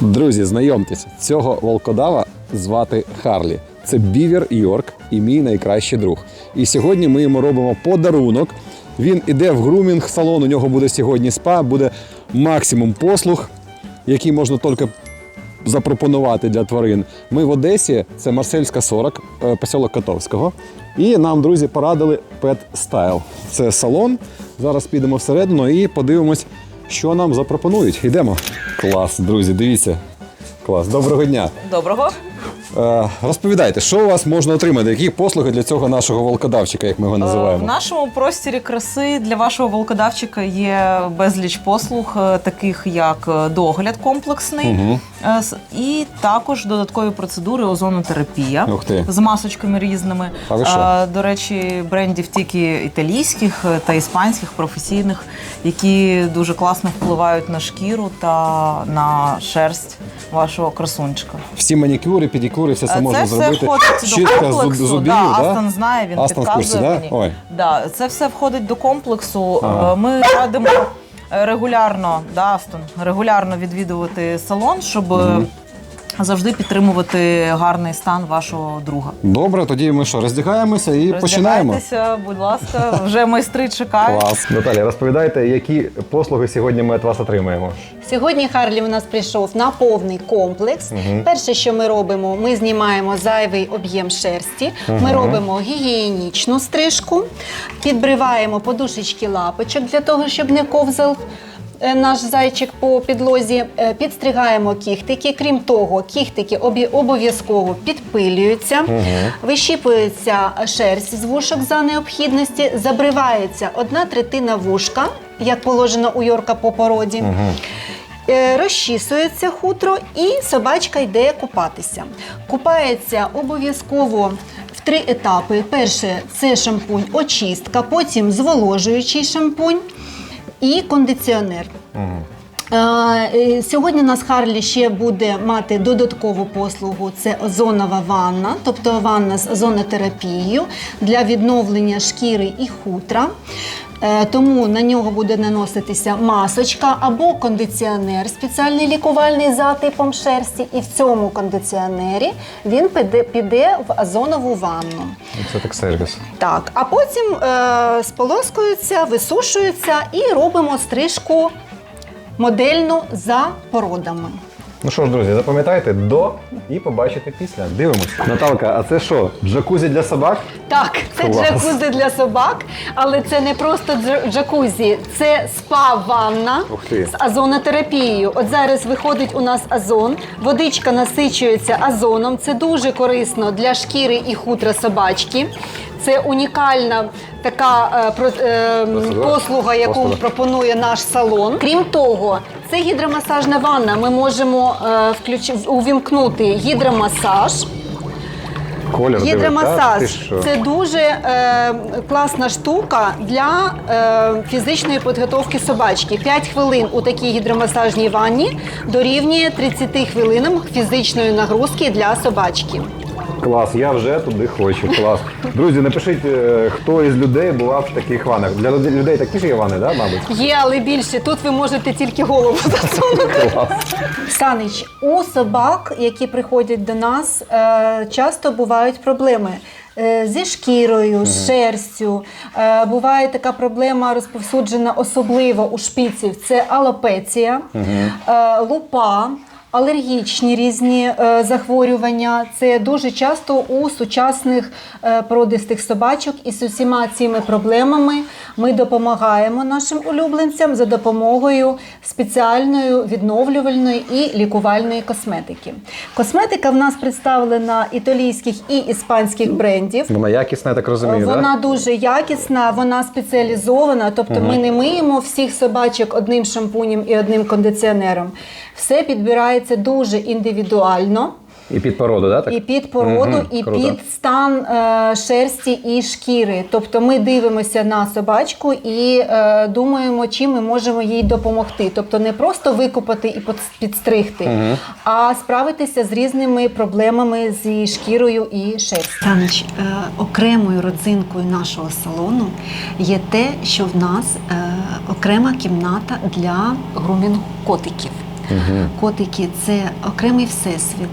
Друзі, знайомтеся, цього волкодава звати Харлі. Це Бівер Йорк і мій найкращий друг. І сьогодні ми йому робимо подарунок. Він іде в грумінг салон. У нього буде сьогодні спа, буде максимум послуг, які можна тільки запропонувати для тварин. Ми в Одесі, це Марсельська 40, е, поселок Котовського. І нам, друзі, порадили Pet Style. Це салон. Зараз підемо всередину і подивимось, що нам запропонують. Йдемо. Клас, друзі, дивіться. Клас. Доброго дня. Доброго. Е, розповідайте, що у вас можна отримати? Які послуги для цього нашого волкодавчика, як ми його Е, В нашому простірі краси для вашого волкодавчика є безліч послуг, е, таких як догляд комплексний, е, і також додаткові процедури озонотерапія Ух ти. з масочками різними. А ви що? До речі, брендів тільки італійських та іспанських професійних, які дуже класно впливають на шкіру та на шерсть вашого красунчика. Всі манікюри, педикюри, все це Це можна все зробити. входить до зуб- комплексу. зубів, да, да? Астон знає, він Астон в підказує курсі, да? мені. Ой. Да, це все входить до комплексу. Ага. Е, Ми радимо е, регулярно, да, Астон, регулярно відвідувати салон, щоб е, завжди підтримувати гарний стан вашого друга. Добре, тоді ми що, роздягаємося і починаємо. Роздягайтеся, будь ласка, вже майстри чекають. Клас. Наталя, розповідайте, які послуги сьогодні ми від вас отримаємо. Сьогодні Харлі у нас прийшов на повний комплекс. Перше, що ми робимо, ми знімаємо зайвий об'єм шерсті. Ми робимо гігієнічну стрижку, підбриваємо подушечки лапочок для того, щоб не ковзав. Е, Наш зайчик по підлозі Е, підстригаємо кіхтики. Крім того, кіхтики обов'язково підпилюються, вищіпується шерсть з вушок за необхідності, забривається одна третина вушка, як положено у Йорка по породі. Е, Розчісується хутро і собачка йде купатися. Купається обов'язково в три етапи. Перше це шампунь очистка, потім зволожуючий шампунь і кондиціонер. Е, е, Сьогодні на Харлі ще буде мати додаткову послугу. Це озонова ванна, тобто ванна з озонотерапією для відновлення шкіри і хутра. Е, Тому на нього буде наноситися масочка або кондиціонер, спеціальний лікувальний за типом шерсті. І в цьому кондиціонері він піде, піде в озонову ванну. Це так сервіс. Так, а потім е, сполоскуються, висушуються і робимо стрижку модельну за породами. Ну що ж, друзі, запам'ятайте до і побачите після. Дивимось. Наталка, а це що? Джакузі для собак? Так, це Клас. джакузі для собак, але це не просто дж- джакузі, це спа-ванна Ух ти. з озонотерапією. От зараз виходить у нас озон, водичка насичується озоном. Це дуже корисно для шкіри і хутра собачки. Це унікальна така е, про- е, послуга, яку Послуга. пропонує наш салон. Крім того, це гідромасажна ванна. Ми можемо е, включ... увімкнути гідромасаж. Колір Гідромасаж диви, та ти що? це дуже е, класна штука для е, фізичної підготовки собачки. 5 хвилин у такій гідромасажній ванні дорівнює 30 хвилинам фізичної нагрузки для собачки. Клас, я вже туди хочу. Клас. Друзі, напишіть, е, хто із людей бував в таких ванах. Для люд- людей такі ж є вани, да, мабуть? Є, але більше тут ви можете тільки голову засунути. Клас. Санич, у собак, які приходять до нас, е, часто бувають проблеми. е, Зі шкірою, з шерстю. Е, Буває така проблема розповсюджена особливо у шпіців. Це алопеція, е, лупа, алергічні різні е, захворювання. Це дуже часто у сучасних е, породистих собачок. І з усіма цими проблемами ми допомагаємо нашим улюбленцям за допомогою спеціальної відновлювальної і лікувальної косметики. Косметика в нас представлена італійських і іспанських брендів. Вона якісна, я так розумію, Вона так? дуже якісна, вона спеціалізована. Тобто ми не миємо всіх собачок одним шампунем і одним кондиціонером. Все підбирається дуже індивідуально. І під породу, да? так? І під породу, Мгм, і круто. під стан е, шерсті і шкіри. Тобто ми дивимося на собачку і е, думаємо, чим ми можемо їй допомогти. Тобто не просто викопати і підстригти, а справитися з різними проблемами зі шкірою і шерстю. Танич, е, окремою родзинкою нашого салону є те, що в нас е, окрема кімната для грумінгу котиків. Котики це окремий всесвіт.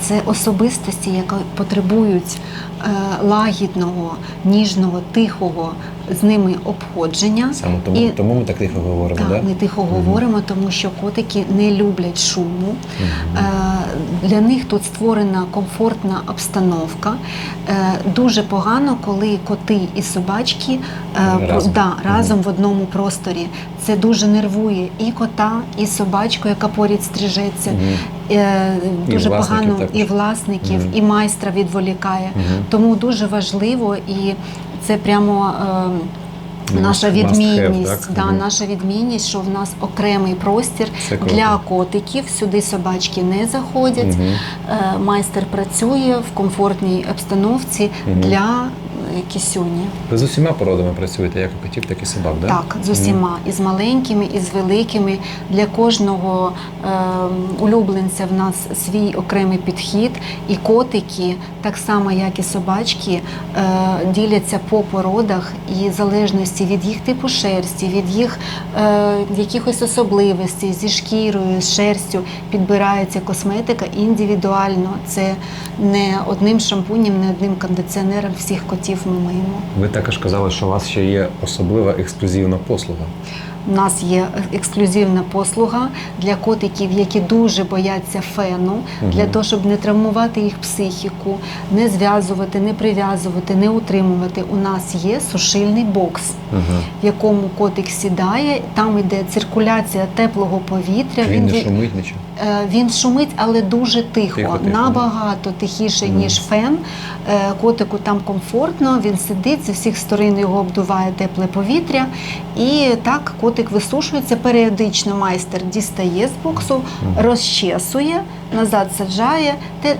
Це особистості, які потребують е, лагідного, ніжного, тихого з ними обходження. Саме тому, І- тому ми так тихо говоримо, так, да? ми тихо говоримо, тому що котики не люблять шуму. Е, Для них тут створена комфортна обстановка. Е, Дуже погано, коли коти і собачки е, Разом. Да, разом в одному просторі. Це дуже нервує і кота, і собачку, яка поряд стрижеться. І Дуже власників погано також. і власників, Мгм. і майстра відволікає. Мгм. Тому дуже важливо і це прямо. е, Наша відмінність. have, відмінність, mm -hmm. Наша відмінність, що в нас окремий простір для котиків. Сюди собачки не заходять. Мгм. Е, Майстер працює в комфортній обстановці Мгм. для е, кісюні. Ви з усіма породами працюєте, як у котів, так і собак, да? Так, з усіма, і з маленькими, і з великими. Для кожного е, улюбленця в нас свій окремий підхід. І котики, так само як і собачки, е, діляться по породах і в залежності від їх типу шерсті, від їх е, якихось особливостей зі шкірою, з шерстю підбирається косметика індивідуально. Це не одним шампунем, не одним кондиціонером всіх котів ми. Ви також казали, що у вас ще є особлива ексклюзивна послуга. У нас є ексклюзивна послуга для котиків, які дуже бояться фену, для того, щоб не травмувати їх психіку, не зв'язувати, не прив'язувати, не утримувати. У нас є сушильний бокс, в якому котик сідає. Там йде циркуляція теплого повітря. Він не шумить нічого. Е, Він шумить, але дуже тихо, Тихо, тихо. набагато тихіше, ніж фен. Е, Котику там комфортно, він сидить, зі всіх сторон його обдуває тепле повітря. І так котик висушується періодично. Майстер дістає з боксу, розчесує, назад саджає.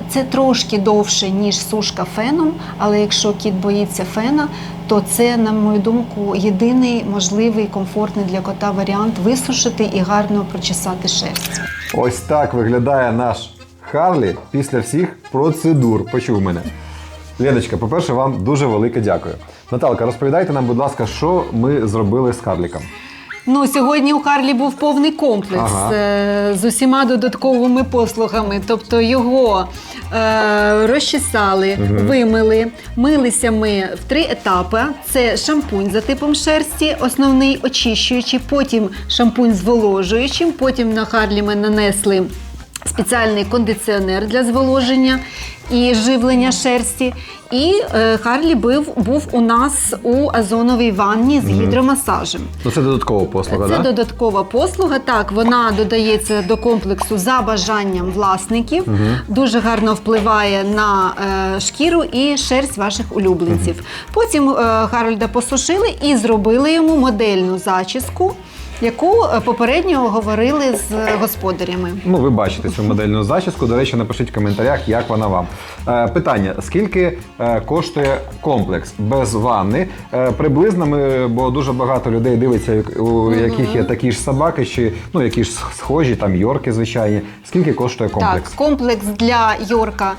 Це трошки довше, ніж сушка феном, але якщо кіт боїться фена, то це, на мою думку, єдиний можливий комфортний для кота варіант висушити і гарно прочесати шерсть. Ось так виглядає наш Харлі після всіх процедур. Почув мене. Леночка, по-перше, вам дуже велике дякую. Наталка, розповідайте нам, будь ласка, що ми зробили з Харліком. Ну, сьогодні у Харлі був повний комплекс Ага. е, з усіма додатковими послугами. Тобто його е, розчесали, вимили, милися ми в три етапи. Це шампунь за типом шерсті, основний очищуючий, потім шампунь зволожуючим, потім на Харлі ми нанесли. Спеціальний кондиціонер для зволоження і живлення шерсті. І е, Харлі був, був у нас у озоновій ванні з гідромасажем. Ну, це додаткова послуга, Це так? додаткова послуга. Так, вона додається до комплексу за бажанням власників. Дуже гарно впливає на е, шкіру і шерсть ваших улюбленців. Потім е, Гарольда посушили і зробили йому модельну зачіску, яку е, попередньо говорили з господарями. Ну, ви бачите цю модельну зачіску. До речі, напишіть в коментарях, як вона вам. Е, питання: скільки е, коштує комплекс без ванни? Е, приблизно ми, бо дуже багато людей дивиться, у яких є такі ж собаки, чи ну які ж схожі, там йорки звичайні. Скільки коштує комплекс? Так, комплекс для Йорка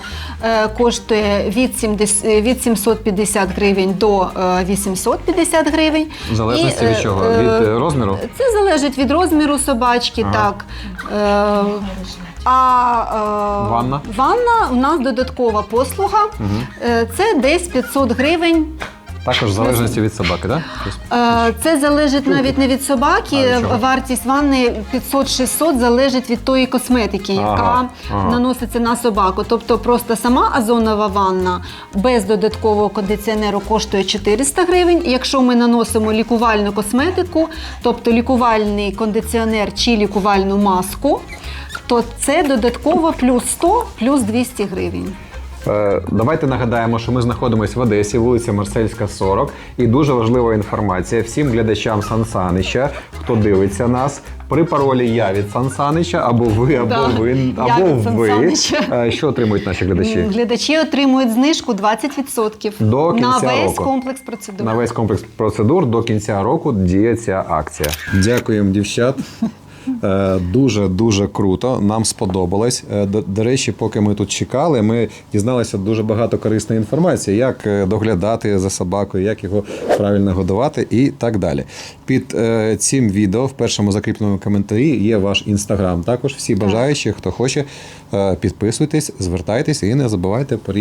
е, коштує від, 70, е, від 750 гривень до е, 850 гривень. В залежності І, від е, чого? е, Від е, розміру? Це залежить від розміру собачки, Ага. так. Е, а е, Ванна? ванна у нас додаткова послуга. Е, Це десь 500 гривень. Також в залежності від собаки, так? Е, Це залежить навіть не від собаки. А від чого? Вартість ванни 500-600 залежить від тої косметики, яка Ага, ага. наноситься на собаку. Тобто просто сама озонова ванна без додаткового кондиціонеру коштує 400 гривень. Якщо ми наносимо лікувальну косметику, тобто лікувальний кондиціонер чи лікувальну маску, то це додатково плюс 100, плюс 200 гривень. Е, Давайте нагадаємо, що ми знаходимося в Одесі, вулиця Марсельська, 40. І дуже важлива інформація всім глядачам Сан Санича, хто дивиться нас. При паролі я від Сан Санича, або ви, або Да, ви, я або від Сан ви. Е, Що отримують наші глядачі? Глядачі отримують знижку 20% До на весь року. комплекс процедур. На весь комплекс процедур до кінця року діє ця акція. Дякуємо, дівчат. Е, Дуже дуже круто. Нам сподобалось. Е, До, до речі, поки ми тут чекали, ми дізналися дуже багато корисної інформації, як е, доглядати за собакою, як його правильно годувати і так далі. Під е, цим відео в першому закріпленому коментарі є ваш інстаграм. Також всі бажаючі, хто хоче, е, підписуйтесь, звертайтесь і не забувайте про,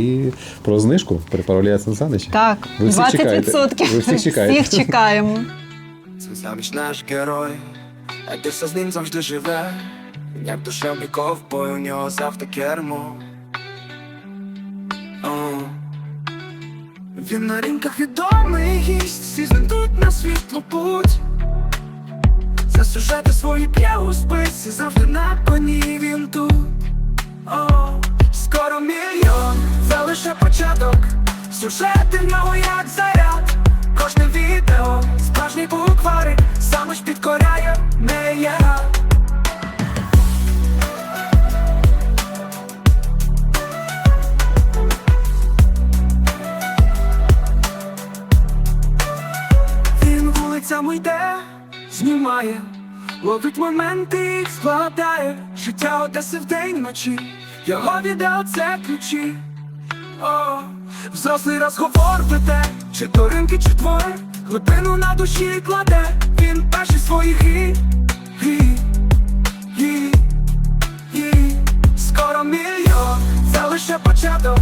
про знижку при паролі Сансанич. Так, Ви всіх 20%. чекаєте. Ви всіх чекаєте. Всіх чекаємо. Це заміж наш герой, а ти все з ним завжди живе. Як душевний ковбой, у нього завжди кермо. О. Він на ринках відомий гість, всі з ним тут на світлу путь. За сюжети свої п'є у списі, завжди на коні він тут. О, скоро мільйон, це лише початок. Сюжети в нього як заряд. Кожне відео, справжній букварик, саме ж підкоряє не я. Він вулицями йде, знімає, ловить моменти складає життя Одеси вдень вночі, його відео це ключі. О, взрослий розговор веде, чи то ринки, чи твори, глибину на душі кладе, він перший свої гі, гі, гі, гі. Скоро мільйон, це лише початок,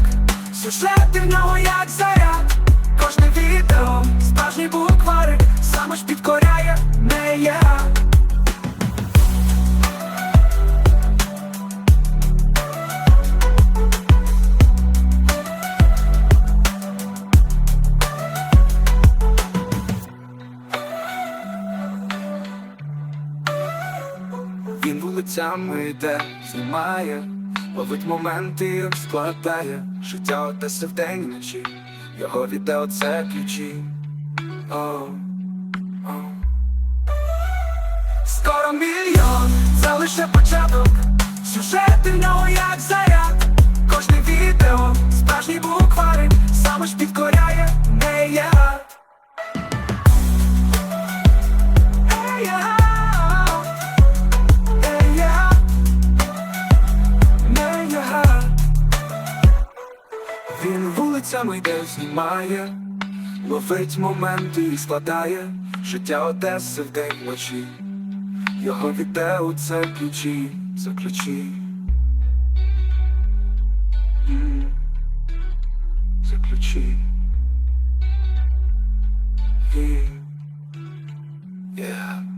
сюжети в нього як заряд, кожне відео, справжній букварик, саме ж підкоряє не я. Вулицями йде, знімає, ловить моменти, і складає життя Одеси вдень і вночі, його відео це ключі. О, о. Скоро мільйон, це лише початок. Сюжети в нього як заряд. Кожне відео, справжній букварик, саме ж підкоряє Він вулицями йде, знімає, ловить моменти і складає життя Одеси в день вночі. Його відео це ключі, це ключі. Це ключі. Yeah.